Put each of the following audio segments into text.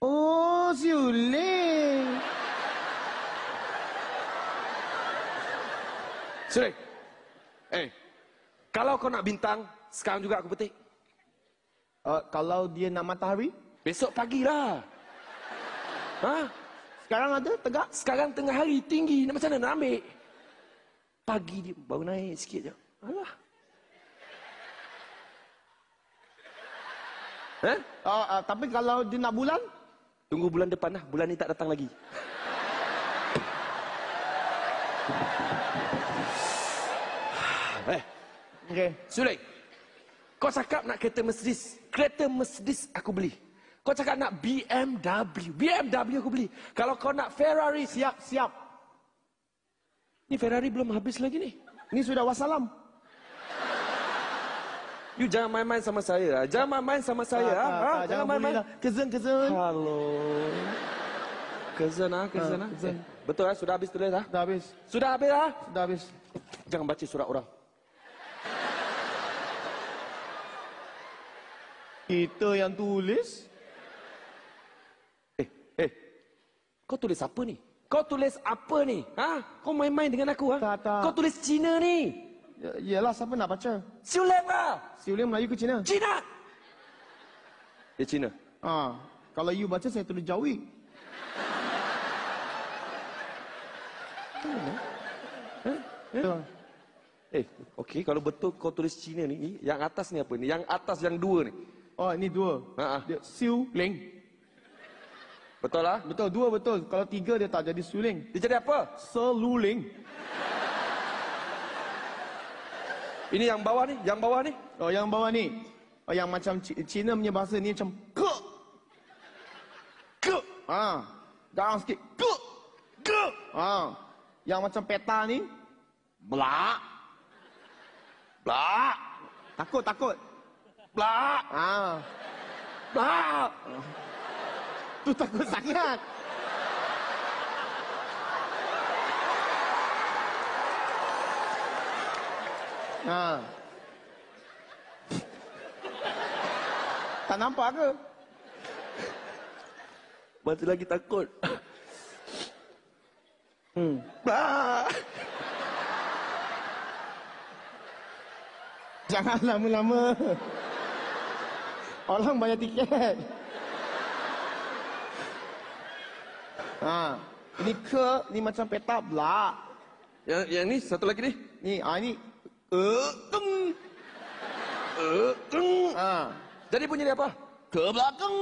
Oh, si. Sudah. Eh, kalau kau nak bintang, sekarang juga aku petik. Uh, kalau dia nak matahari, Besok pagilah. Ha? sekarang ada tegak. Sekarang tengah hari tinggi. Nak macam mana nak ambil? Pagi dia baru naik sikit je. Alah. Eh? Uh, uh, tapi kalau dia nak bulan, Tunggu bulan depan lah. Bulan ni tak datang lagi. eh, okay. Sulaik. Kau cakap nak kereta Mercedes. Kereta Mercedes aku beli. Kau cakap nak BMW. BMW aku beli. Kalau kau nak Ferrari. siap, siap. Ni Ferrari belum habis lagi ni. Ni sudah wassalam. You jangan main-main sama saya. ah. Jangan main-main sama saya. Ah. tak, Ah, tak, Jangan main-main. lah. Kezan, kezan. Halo. Kezan ah, kezan ah. kezan. Eh, Betul ah, sudah habis tulis ah. Dah habis. Sudah habis ah. Dah habis. Jangan baca surat orang. Kita yang tulis. Eh, eh. Kau tulis apa ni? Kau tulis apa ni? Ha? Kau main-main dengan aku ha? Tak, tak. Kau tulis Cina ni. Ya, yalah, siapa nak baca? Siulem lah. Si Uleng Melayu ke Cina? Cina. Dia Cina. Ah, kalau you baca, saya tulis Jawi. Betul. Eh, okey. Kalau betul kau tulis Cina ni, yang atas ni apa ni? Yang atas yang dua ni. Oh, ini dua. Ha, ha. Dia Siu Leng. Betul lah? Betul, dua betul. Kalau tiga dia tak jadi Suling. Dia jadi apa? Seluling. Ini yang bawah ni, yang bawah ni. Oh, yang bawah ni. Oh, yang macam Ci- Cina punya bahasa ni macam ke. Ke. Ah. Garang sikit. Ke. Ke. Ah. Yang macam peta ni. Belak. Belak. Takut, takut. Belak. Ah. Belak. Tu takut sangat. Ha. Tak nampak ke? Masih lagi takut. Hmm. Belak. Jangan lama-lama. Orang bayar tiket. Ha. Ini ke, ni macam peta belak. Yang, yang ni, satu lagi ni. Ni, ah ni. Eh, teng. Eh, teng. Ha. Jadi bunyi dia apa? Ke belakang.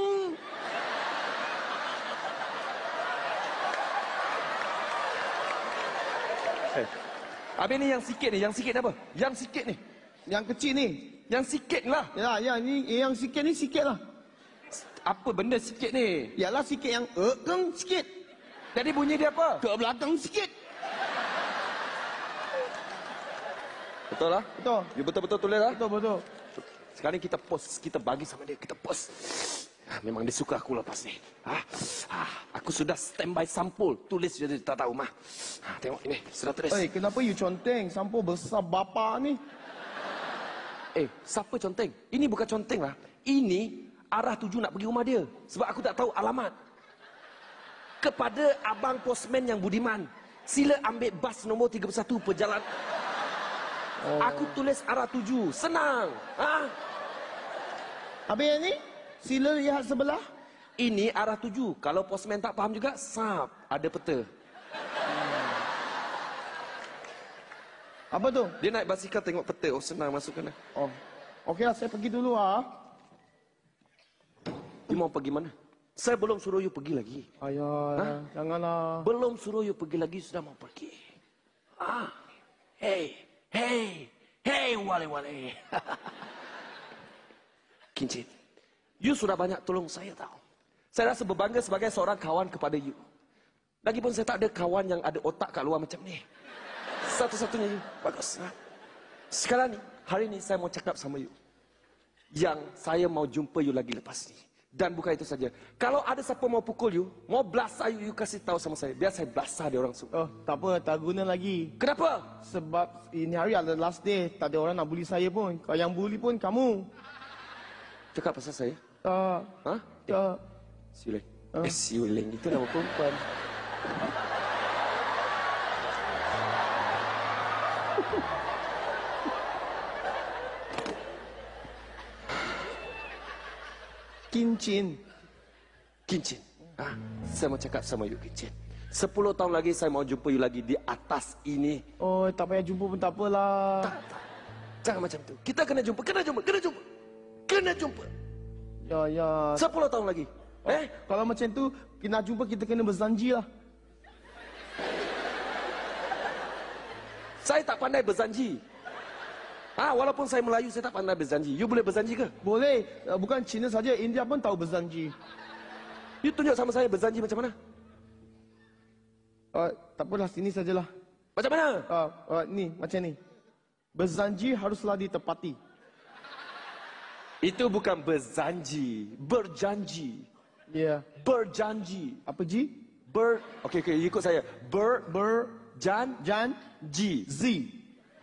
Eh. Habis ni yang sikit ni, yang sikit ni apa? Yang sikit ni. Yang kecil ni. Yang sikit lah. Ya, ya, ni yang sikit ni sikit lah. Apa benda sikit ni? Yalah sikit yang eh, keng sikit. Jadi bunyi dia apa? Ke belakang sikit. Betul lah? Betul. You betul-betul tulis lah? Betul, betul. Sekarang kita post, kita bagi sama dia, kita post. Ah, memang dia suka aku lepas ni. Ah, ah, aku sudah standby sampul. Tulis je dia tak tahu mah. Ah, tengok ini, sudah tulis. Eh, kenapa you conteng? Sampo besar bapa ni. Eh, siapa conteng? Ini bukan conteng lah. Ini arah tuju nak pergi rumah dia. Sebab aku tak tahu alamat. Kepada abang postman yang budiman. Sila ambil bas nombor 31 perjalanan. Oh. Aku tulis arah tuju. Senang. Ha? Habis yang ni, sila lihat sebelah. Ini arah tuju. Kalau postman tak faham juga, sap. Ada peta. Apa tu? Dia naik basikal tengok peta. Oh, senang masuk sana. Oh. Okeylah, saya pergi dulu ah. You mau pergi mana? Saya belum suruh you pergi lagi. Ayah, janganlah. Belum suruh you pergi lagi, sudah mau pergi. Ah, hey, hey, wale-wale. Kincit, you sudah banyak tolong saya tahu. Saya rasa berbangga sebagai seorang kawan kepada you. Lagipun saya tak ada kawan yang ada otak kat luar macam ni. Satu-satunya you, bagus. Ha? Sekarang ni, hari ni saya mau cakap sama you. Yang saya mau jumpa you lagi lepas ni. Dan bukan itu saja. Kalau ada siapa mau pukul you, mau belasah you, you kasih tahu sama saya. Biar saya belasah dia orang semua. Oh, tak apa, tak guna lagi. Kenapa? Sebab ini hari adalah last day. Tak ada orang nak bully saya pun. Kalau yang bully pun kamu. Cakap pasal saya. Tak, Ha? tak. Silai. Eh, Siuling itu nama perempuan. Kim Chin. Kincin. Ah, saya mau cakap sama you Kincin. Sepuluh tahun lagi saya mau jumpa you lagi di atas ini. Oh, tak payah jumpa pun tak apalah. Jangan macam tu. Kita kena jumpa, kena jumpa, kena jumpa. Kena jumpa. Ya, ya. Sepuluh tahun lagi. Eh, Kalau macam tu, nak jumpa kita kena berjanji lah. saya tak pandai berjanji. Ah, walaupun saya Melayu, saya tak pandai berjanji. You boleh berjanji ke? Boleh. Uh, Bukan Cina saja, India pun tahu berjanji. You tunjuk sama saya berjanji macam mana? Uh, tak apalah, sini sajalah. Macam mana? Uh, uh, ni, macam ni. Berjanji haruslah ditepati. Itu bukan berjanji, berjanji. Ya. Yeah. Berjanji. Apa Ji? Ber Okey okey ikut saya. Ber Ber, jan Jan, ji Z,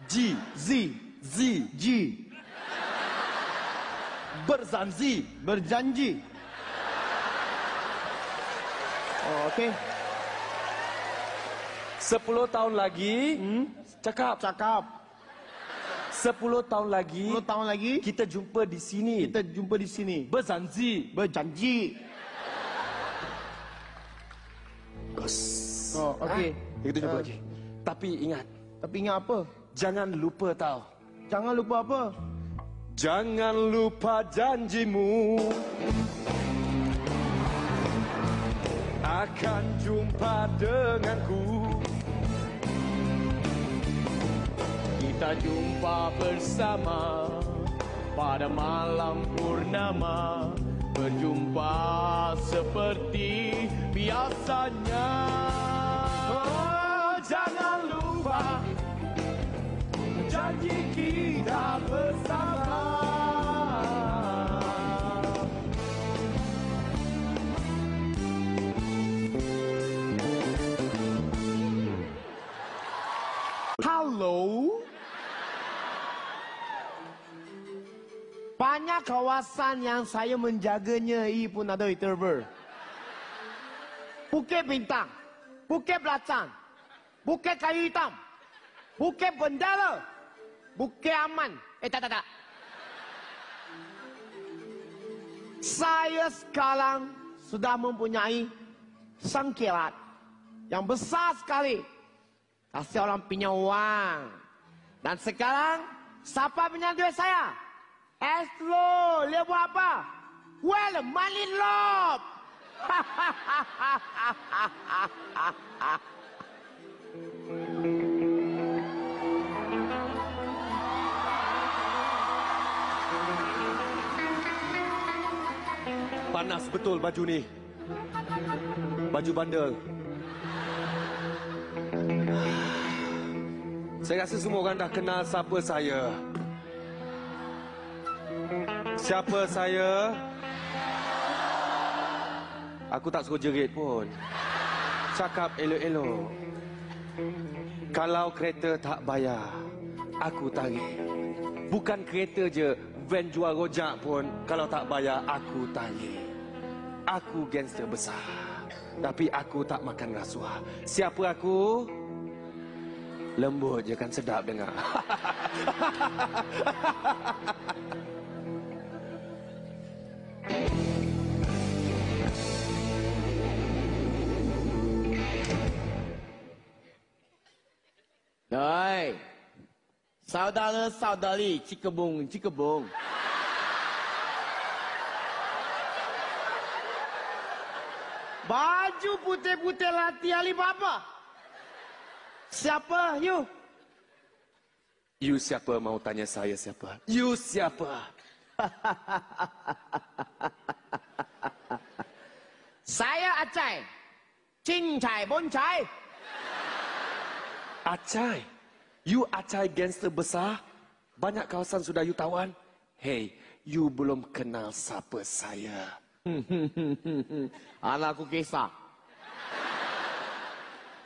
ji Z, z G. berjanji. Berjanji. Oh, okey. Sepuluh tahun lagi, Hmm? cakap. Cakap. Sepuluh tahun lagi, 10 tahun lagi, kita jumpa di sini. kita jumpa di sini. berjanji. Berjanji. Oh, okey. Ah, kita jumpa Ah. lagi. Tapi ingat, Tapi ingat apa? jangan lupa tau. Jangan lupa apa? Jangan lupa janjimu. Akan jumpa denganku. Kita jumpa bersama pada malam purnama. Berjumpa seperti biasanya Halo? Banyak kawasan yang saya menjaganya ini pun ada interval. Bukit Bintang, Bukit Belacan, Bukit Kayu Hitam, Bukit Bendera, Bukit Aman. Eh tak tak tak. Saya sekarang sudah mempunyai sangkilat yang besar sekali. Kasih orang punya uang. Dan sekarang, siapa punya duit saya? Astro, dia buat apa? Well, money lob. Panas betul baju ni. Baju bandel. Saya rasa semua orang dah kenal siapa saya. Siapa saya? Aku tak suruh jerit pun. Cakap elok-elok. Kalau kereta tak bayar Aku tarik. Bukan kereta je Van jual rojak pun. Kalau tak bayar Aku tarik Aku gangster besar Tapi aku tak makan rasuah Siapa aku? Lembut je kan sedap dengar Hai. Saudara-saudari Cikebung, Cikebung. Baju putih-putih latih Ali Baba. Siapa you? You siapa mau tanya saya siapa? You siapa? Saya Acai. Cing Cai Bon Cai. Acai. You Acai gangster besar? Banyak kawasan sudah you tawan? Hey, you belum kenal siapa saya. Anakku kisah.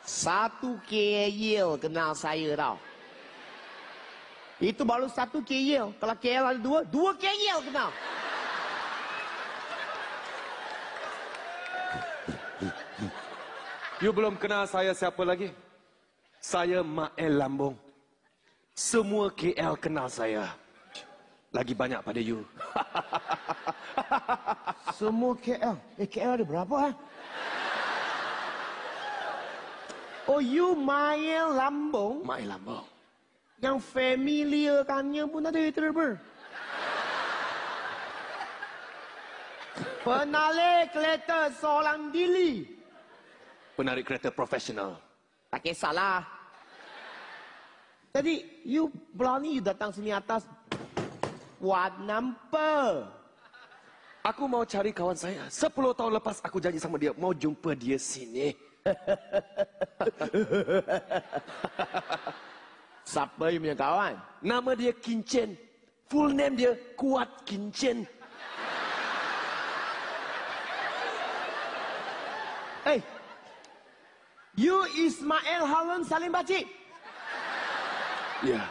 Satu KL kenal saya tau. Itu baru satu KL. Kalau KL ada dua, dua KL kenal. You belum kenal saya siapa lagi? Saya Mael Lambung. Semua KL kenal saya. Lagi banyak pada you. Semua KL. Eh, KL ada berapa ha? Oh, you Mael Lambung. Mael Lambung. Yang familiar kannya pun ada itu ber. Penalik kereta seorang diri. Penarik kereta profesional. Tak kisahlah. Jadi, you berani you datang sini atas. Buat nampak. Aku mau cari kawan saya. Sepuluh tahun lepas aku janji sama dia. Mau jumpa dia sini. Siapa you punya kawan? Nama dia Kincen. Full name dia Kuat Kincen. Eh, you Ismail Harun Salim Bacik. Ya.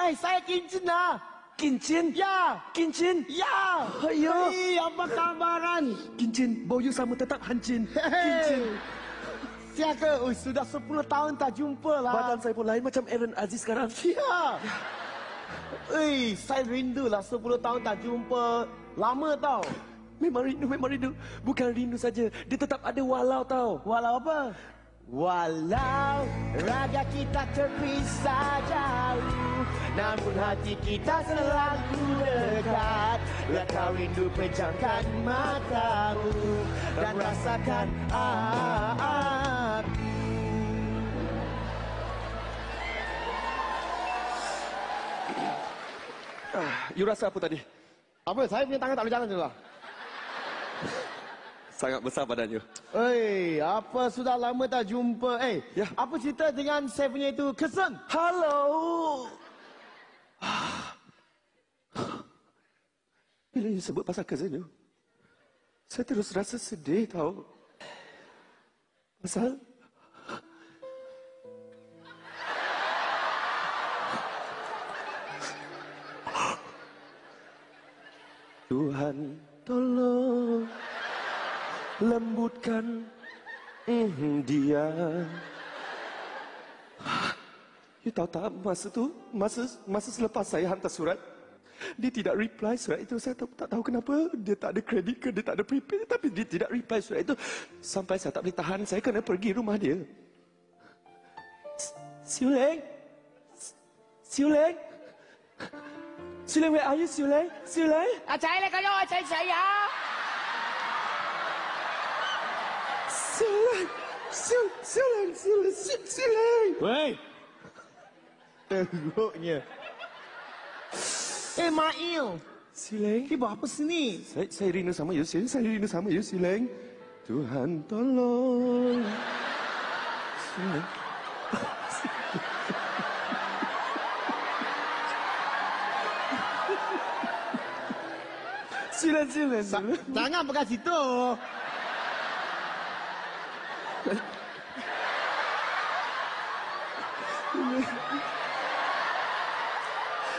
Eh, saya Kincin lah. Kincen? Ya, Kincen? ya. Ayo. Hei, apa kabaran? Kincen, bau you sama tetap hancin. Kincen. Hei. Siapa? Oh, sudah 10 tahun tak jumpa lah. Badan saya pun lain macam Aaron Aziz sekarang. Ya. Eh, saya rindu lah 10 tahun tak jumpa. Lama tau. Memang rindu, memang rindu. Bukan rindu saja. Dia tetap ada walau tau. Walau apa? Walau raga kita terpisah jauh Namun hati kita selalu dekat Biar kau rindu pejamkan matamu Dan rasakan aku You rasa apa tadi? Apa? Saya punya tangan tak boleh jalan juga Sangat besar badan you. Eh, apa sudah lama tak jumpa? Eh, Ya. apa cerita dengan saya punya itu kesan? Hello. Bila you sebut pasal cousin you, saya terus rasa sedih tau. Pasal Tuhan tolong lembutkan mm, dia. You tahu tak masa tu, masa masa selepas saya hantar surat, dia tidak reply surat itu. Saya tak, tak tahu kenapa dia tak ada kredit ke, dia tak ada prepaid, tapi dia tidak reply surat itu. Sampai saya tak boleh tahan, saya kena pergi rumah dia. Siuleng? Siuleng? Siuleng, where are you, Siuleng? Siuleng? Acai le kalau acai saya. Siuleng, Siuleng, Siuleng, Siuleng. Wei, teruknya. Eh, Mail. Siuleng. Ni buat apa sini? Saya, saya rindu sama you, Sileng. Saya rindu sama you, Sileng. Tuhan tolong. Sileng. Sileng, Sileng, Sileng. Jangan pegang situ.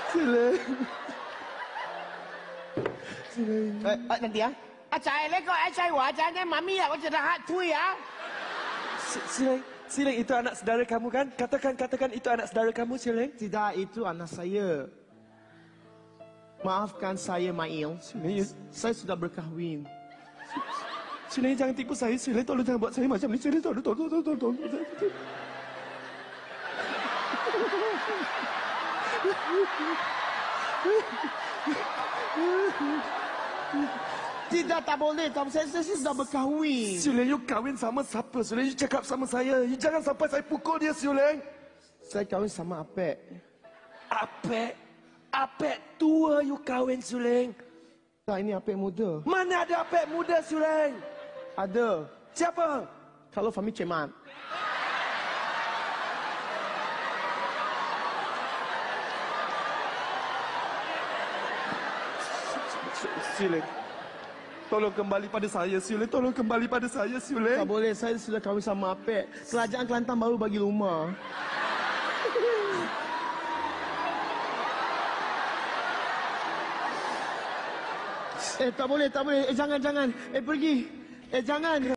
Sila. Sila. Eh, eh, nanti ya. Acai le kau acai wa jangan mami ya kau cerah tu ya. Sila. Sila itu anak saudara kamu kan? Katakan katakan itu anak saudara kamu Sila. Tidak itu anak saya. Maafkan saya Mail. Sila. Ya. Saya sudah berkahwin. Sila jangan tipu saya. Sila tolong jangan buat saya macam ni. Sila tolong tolong tolong. tolong, tolong. Tidak, tak boleh. Tak, saya, saya sudah berkahwin. Sileng, you kahwin sama siapa? Sileng, you cakap sama saya. You jangan sampai saya pukul dia, Sileng. Saya kahwin sama Apek. Apek, Apek tua you kahwin, Sileng. Tak, ini Apek muda. Mana ada Apek muda, Sileng? Ada. Siapa? Kalau Fahmi Cemat. Sileng. Tolong kembali pada saya, Sileng. Tolong kembali pada saya, Tak Sileng. boleh, saya sudah kahwin sama Apek. Kerajaan Kelantan baru bagi rumah. Eh, tak boleh, tak boleh. Eh, jangan, jangan. Eh, pergi. Eh, jangan.